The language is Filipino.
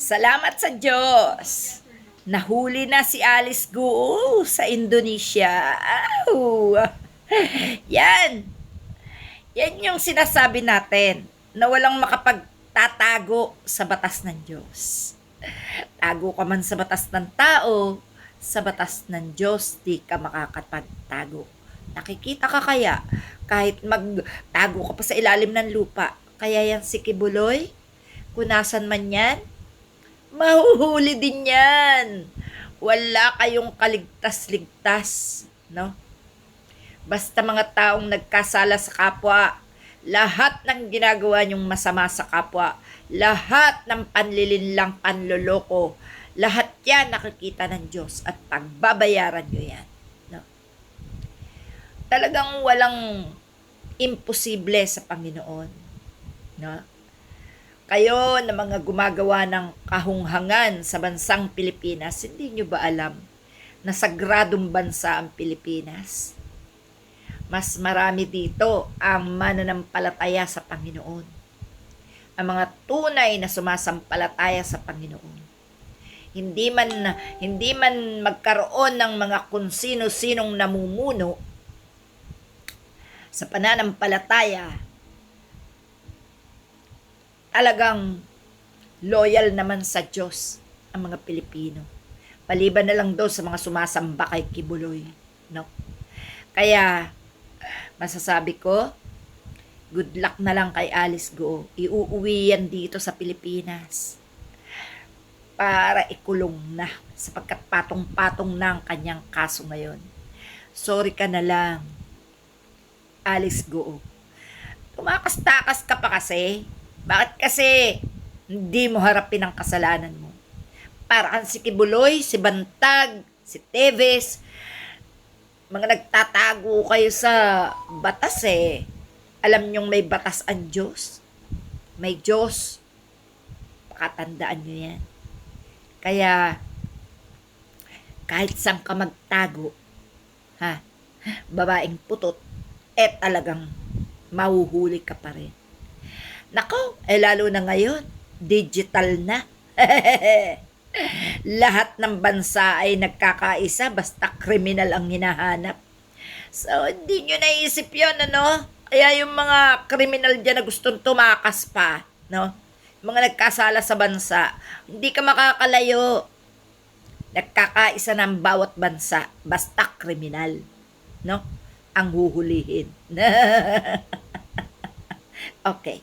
Salamat sa Diyos. Nahuli na si Alice Guo sa Indonesia. Ow! Yan. Yan yung sinasabi natin na walang makapagtatago sa batas ng Diyos. Tago ka man sa batas ng tao, sa batas ng Diyos, di ka makakapagtago. Nakikita ka kaya kahit magtago ka pa sa ilalim ng lupa. Kaya yan si Kibuloy, kung nasan man yan, mahuhuli din yan. Wala kayong kaligtas-ligtas, no? Basta mga taong nagkasala sa kapwa, lahat ng ginagawa niyong masama sa kapwa, lahat ng panlilinlang panloloko, lahat yan nakikita ng Diyos at pagbabayaran niyo yan. No? Talagang walang imposible sa Panginoon. No? Kayo na mga gumagawa ng kahunghangan sa bansang Pilipinas, hindi nyo ba alam na sagradong bansa ang Pilipinas? Mas marami dito ang mananampalataya sa Panginoon. Ang mga tunay na sumasampalataya sa Panginoon. Hindi man hindi man magkaroon ng mga kung sino-sinong namumuno sa pananampalataya talagang loyal naman sa Diyos ang mga Pilipino. Paliban na lang doon sa mga sumasamba kay Kibuloy. No? Kaya, masasabi ko, good luck na lang kay Alice Go. Iuuwi yan dito sa Pilipinas para ikulong na sapagkat patong-patong na ang kanyang kaso ngayon. Sorry ka na lang, Alice Go. Tumakas-takas ka pa kasi. Bakit kasi hindi mo harapin ang kasalanan mo? Para kang si Kibuloy, si Bantag, si Teves, mga nagtatago kayo sa batas eh. Alam nyong may batas ang Diyos. May Diyos. Pakatandaan nyo yan. Kaya, kahit saan ka magtago, ha, babaeng putot, eh talagang mahuhuli ka pa rin. Nako, eh lalo na ngayon, digital na. Lahat ng bansa ay nagkakaisa basta kriminal ang hinahanap. So, hindi nyo naisip yun, ano? Kaya yung mga kriminal dyan na gustong tumakas pa, no? Mga nagkasala sa bansa, hindi ka makakalayo. Nagkakaisa ng bawat bansa, basta kriminal, no? Ang huhulihin. okay.